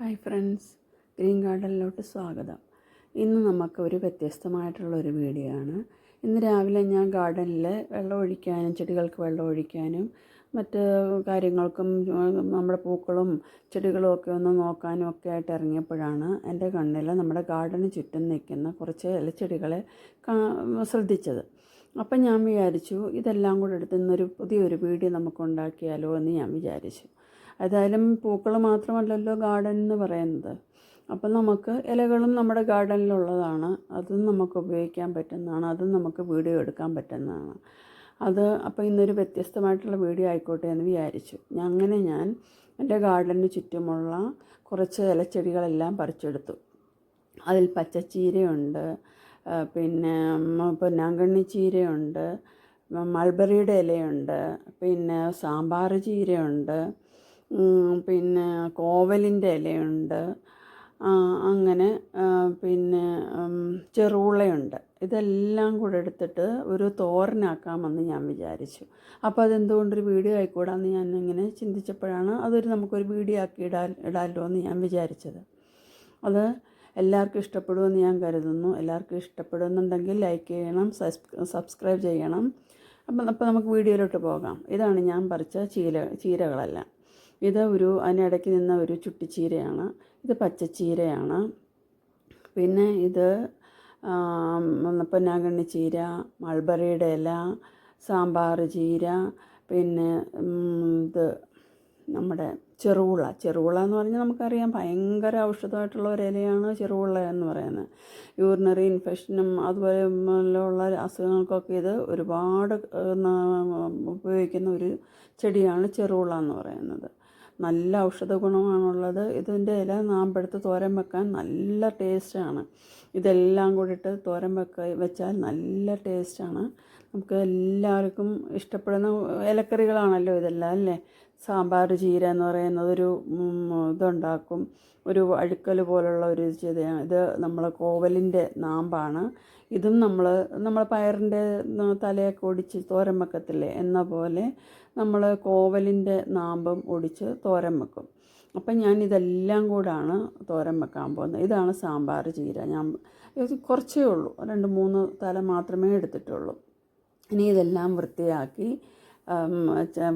Hi friends green ഗാർഡനിലോട്ട് സ്വാഗതം. ഇന്ന് നമുക്ക് ഒരു വ്യത്യസ്തമായിട്ടുള്ള ഒരു വീഡിയോ ആണ്. ഇന്ന് രാവിലെ ഞാൻ ഗാർഡനിൽ വെള്ളം ഒഴിക്കാനും ചെടികൾക്ക് വെള്ളം ഒഴിക്കാനും മറ്റ് കാര്യങ്ങൾക്കും നമ്മുടെ പൂക്കളും ചെടികളും ഒക്കെ ഒന്ന് നോക്കാനും ഒക്കെ ആയിട്ട് ഇറങ്ങിയപ്പോഴാണ് എന്റെ കണ്ണിൽ നമ്മുടെ ഗാർഡന് ചുറ്റും നിൽക്കുന്ന കുറച്ച് ഇലച്ചെടികളെ ശ്രദ്ധിച്ചത്. അപ്പം ഞാൻ വിചാരിച്ചു ഇതെല്ലാം കൂടെ എടുത്ത് ഇന്നൊരു പുതിയൊരു വീഡിയോ നമുക്ക് ഉണ്ടാക്കിയാലോ എന്ന് ഞാൻ വിചാരിച്ചു. ഏതായാലും പൂക്കൾ മാത്രമല്ലല്ലോ ഗാർഡൻ എന്ന് പറയുന്നത്. അപ്പം നമുക്ക് ഇലകളും നമ്മുടെ ഗാർഡനിലുള്ളതാണ് അതും നമുക്ക് ഉപയോഗിക്കാൻ പറ്റുന്നതാണ്. അതും നമുക്ക് വീഡിയോ എടുക്കാൻ പറ്റുന്നതാണ്. അത് അപ്പോൾ ഇന്നൊരു വ്യത്യസ്തമായിട്ടുള്ള വീഡിയോ ആയിക്കോട്ടെ എന്ന് വിചാരിച്ചു. അങ്ങനെ ഞാൻ എന്റെ ഗാർഡന് ചുറ്റുമുള്ള കുറച്ച് ഇലച്ചെടികളെല്ലാം പറിച്ചെടുത്തു. അതിൽ പച്ചച്ചീരയുണ്ട്. പിന്നെ പൊന്നാങ്കണ്ണി ചീരയുണ്ട് മൾബറിയുടെ ഇലയുണ്ട് പിന്നെ സാമ്പാർ ചീരയുണ്ട് പിന്നെ കോവലിന്റെ ഇലയുണ്ട് അങ്ങനെ പിന്നെ ചെറുളയുണ്ട് ഇതെല്ലാം കൂടെ എടുത്തിട്ട് ഒരു തോരനാക്കാമെന്ന് ഞാൻ വിചാരിച്ചു. അപ്പോൾ അതെന്തുകൊണ്ടൊരു വീഡിയോ ആയിക്കൂടാന്ന് ഞാൻ ഇങ്ങനെ ചിന്തിച്ചപ്പോഴാണ് അതൊരു നമുക്കൊരു വീഡിയോ ആക്കി ഇടാൻ ഇടാമല്ലോ എന്ന് ഞാൻ വിചാരിച്ചത്. അത് എല്ലാവർക്കും ഇഷ്ടപ്പെടുമെന്ന് ഞാൻ കരുതുന്നു. എല്ലാവർക്കും ഇഷ്ടപ്പെടുന്നുണ്ടെങ്കിൽ ലൈക്ക് ചെയ്യണം സബ്സ്ക്രൈബ് ചെയ്യണം. അപ്പം അപ്പോൾ നമുക്ക് വീഡിയോയിലോട്ട് പോകാം. ഇതാണ് ഞാൻ പറിച്ച ചീര ചീരകളെല്ലാം. ഇത് ഒരു അതിനിടയ്ക്ക് നിന്ന ഒരു ചുട്ടിച്ചീരയാണ് ഇത് പച്ചച്ചീരയാണ് പിന്നെ ഇത് പൊന്നാങ്കണ്ണി ചീര മൾബറിയുടെ ഇല സാമ്പാർ ചീര പിന്നെ ഇത് നമ്മുടെ ചെറുവുള ചെറുവുള എന്ന് പറഞ്ഞാൽ നമുക്കറിയാം ഭയങ്കര ഔഷധമായിട്ടുള്ള ഒരു ഇലയാണ് ചെറുവുള്ള എന്ന് പറയുന്നത്. യൂറിനറി ഇൻഫെക്ഷനും അതുപോലെ ഉള്ള അസുഖങ്ങൾക്കൊക്കെ ഇത് ഒരുപാട് ഉപയോഗിക്കുന്ന ഒരു ചെടിയാണ് ചെറുവുള എന്ന് പറയുന്നത്. നല്ല ഔഷധ ഗുണമാണുള്ളത്. ഇതിന്റെ ഇല നാമ്പെടുത്ത് തോരൻ വെക്കാൻ നല്ല ടേസ്റ്റാണ് ഇതെല്ലാം കൂടിയിട്ട് തോരൻ വെക്ക വെച്ചാൽ നല്ല ടേസ്റ്റാണ് നമുക്ക് എല്ലാവർക്കും ഇഷ്ടപ്പെടുന്ന ഇലക്കറികളാണല്ലോ ഇതെല്ലാം അല്ലേ? സാമ്പാർ ചീര എന്ന് പറയുന്നത് ഒരു ഇതുണ്ടാക്കും. ഒരു അഴുക്കൽ പോലുള്ള ഒരു ചെതയാണ് ഇത് നമ്മൾ കോവലിന്റെ നാമ്പാണ്. ഇതും നമ്മൾ നമ്മൾ പയറിന്റെ തലയൊക്കെ ഒടിച്ച് തോരൻ വെക്കത്തില്ലേ? എന്ന പോലെ നമ്മൾ കോവലിന്റെ നാമ്പും ഒടിച്ച് തോരൻ വെക്കും. അപ്പം ഞാൻ ഇതെല്ലാം കൂടാണ് തോരൻ വെക്കാൻ പോകുന്നത്. ഇതാണ് സാമ്പാർ ചീര. ഞാൻ കുറച്ചേ ഉള്ളൂ. രണ്ട് മൂന്ന് തല മാത്രമേ എടുത്തിട്ടുള്ളൂ. ഇനി ഇതെല്ലാം വൃത്തിയാക്കി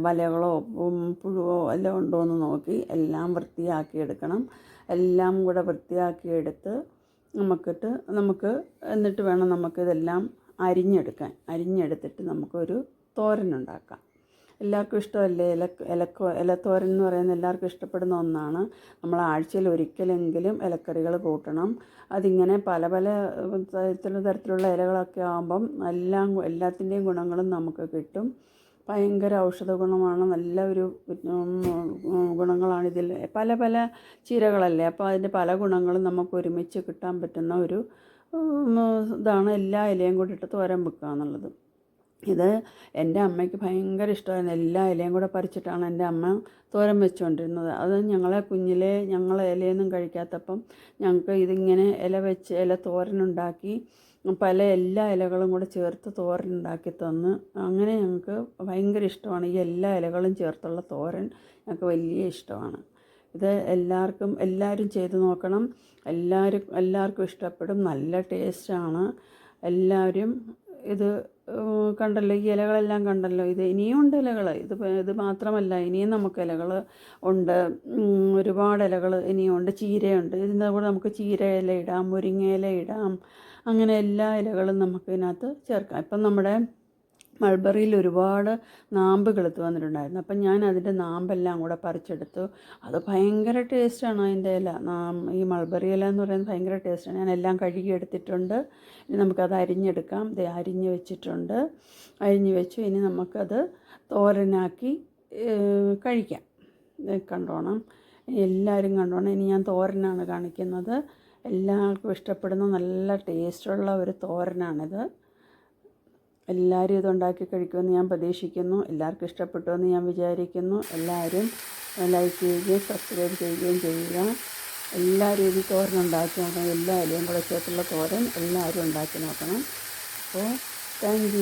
വലകളോ പുഴുവോ എല്ലാം ഉണ്ടോ എന്ന് നോക്കി എല്ലാം വൃത്തിയാക്കി എടുക്കണം എല്ലാം കൂടെ വൃത്തിയാക്കി എടുത്ത് നമുക്കിട്ട് നമുക്ക് എന്നിട്ട് വേണം നമുക്കിതെല്ലാം അരിഞ്ഞെടുക്കാൻ. അരിഞ്ഞെടുത്തിട്ട് നമുക്കൊരു തോരനുണ്ടാക്കാം. എല്ലാവർക്കും ഇഷ്ടമല്ലേ? ഇല ഇലക്കോ ഇലത്തോരൻ എന്ന് പറയുന്നത് എല്ലാവർക്കും ഇഷ്ടപ്പെടുന്ന ഒന്നാണ്. നമ്മൾ ആഴ്ചയിൽ ഒരിക്കലെങ്കിലും ഇലക്കറികൾ കൂട്ടണം. അതിങ്ങനെ പല പല തരത്തിലുള്ള തരത്തിലുള്ള ഇലകളൊക്കെ ആകുമ്പം എല്ലാം എല്ലാത്തിന്റെയും ഗുണങ്ങളും നമുക്ക് കിട്ടും. ഭയങ്കര ഔഷധ ഗുണമാണ്. നല്ല ഒരു ഗുണങ്ങളാണ് ഇതിൽ. പല പല ചീരകളല്ലേ? അപ്പോൾ അതിന്റെ പല ഗുണങ്ങളും നമുക്ക് ഒരുമിച്ച് കിട്ടാൻ പറ്റുന്ന ഒരു ഇതാണ് എല്ലാ ഇലയും കൂടി ഇട്ട് തോരൻ വെക്കുക എന്നുള്ളത്. ഇത് എന്റെ അമ്മയ്ക്ക് ഭയങ്കര ഇഷ്ടമായിരുന്നു. എല്ലാ ഇലയും കൂടെ പറിച്ചിട്ടാണ് എന്റെ അമ്മ തോരൻ വെച്ചുകൊണ്ടിരുന്നത് അത് ഞങ്ങളെ കുഞ്ഞിലെ ഞങ്ങൾ ഇലയൊന്നും കഴിക്കാത്തപ്പം ഞങ്ങൾക്ക് ഇതിങ്ങനെ ഇല വെച്ച് ഇല തോരനുണ്ടാക്കി പല എല്ലാ ഇലകളും കൂടെ ചേർത്ത് തോരനുണ്ടാക്കി തന്ന്. അങ്ങനെ ഞങ്ങൾക്ക് ഭയങ്കര ഇഷ്ടമാണ്. ഈ എല്ലാ ഇലകളും ചേർത്തുള്ള തോരൻ ഞങ്ങൾക്ക് വലിയ ഇഷ്ടമാണ്. ഇത് എല്ലാവർക്കും എല്ലാവരും ചെയ്ത് നോക്കണം. എല്ലാവരും എല്ലാവർക്കും ഇഷ്ടപ്പെടും. നല്ല ടേസ്റ്റാണ്. എല്ലാവരും ഇത് കണ്ടല്ലോ ഈ ഇലകളെല്ലാം കണ്ടല്ലോ. ഇത് ഇനിയും ഉണ്ട് ഇലകൾ ഇത് ഇത് മാത്രമല്ല ഇനിയും നമുക്ക് ഇലകൾ ഉണ്ട്. ഒരുപാട് ഇലകൾ ഇനിയും ഉണ്ട്. ചീരയുണ്ട്. ഇതിന്റെ കൂടെ നമുക്ക് ചീര ഇല ഇടാം മുരിങ്ങ ഇല ഇടാം. അങ്ങനെ എല്ലാ ഇലകളും നമുക്ക് ഇതിനകത്ത് ചേർക്കാം. ഇപ്പം നമ്മുടെ മൾബറിയിൽ ഒരുപാട് നാമ്പ് കിളുത്ത് വന്നിട്ടുണ്ടായിരുന്നു. അപ്പം ഞാൻ അതിന്റെ നാമ്പെല്ലാം കൂടെ പറിച്ചെടുത്തു. അത് ഭയങ്കര ടേസ്റ്റാണ് അതിന്റെ ഇല. ഈ മൾബറി ഇല എന്ന് പറയുന്നത് ഭയങ്കര ടേസ്റ്റാണ് ഞാൻ എല്ലാം കഴുകി എടുത്തിട്ടുണ്ട്. ഇനി നമുക്കത് അരിഞ്ഞെടുക്കാം. ഇത് അരിഞ്ഞ് വെച്ചിട്ടുണ്ട്. അരിഞ്ഞ് വെച്ചു. ഇനി നമുക്കത് തോരനാക്കി കഴിക്കാം. കണ്ടോണം. എല്ലാവരും കണ്ടോണം. ഇനി ഞാൻ തോരനാണ് കാണിക്കുന്നത്. എല്ലാവർക്കും ഇഷ്ടപ്പെടുന്ന നല്ല ടേസ്റ്റുള്ള ഒരു തോരനാണിത്. എല്ലാവരും ഇതുണ്ടാക്കി കഴിക്കുമെന്ന് ഞാൻ പ്രതീക്ഷിക്കുന്നു. എല്ലാവർക്കും ഇഷ്ടപ്പെട്ടു എന്ന് ഞാൻ വിചാരിക്കുന്നു. എല്ലാവരും ലൈക്ക് ചെയ്യുകയും സബ്സ്ക്രൈബ് ചെയ്യുകയും ചെയ്യുക. എല്ലാ രീതിയിൽ തോരൻ ഉണ്ടാക്കി നോക്കണം. എല്ലാ ഇലയും കൂടെ ചേർത്തുള്ള തോരൻ എല്ലാവരും ഉണ്ടാക്കി നോക്കണം. അപ്പോൾ താങ്ക്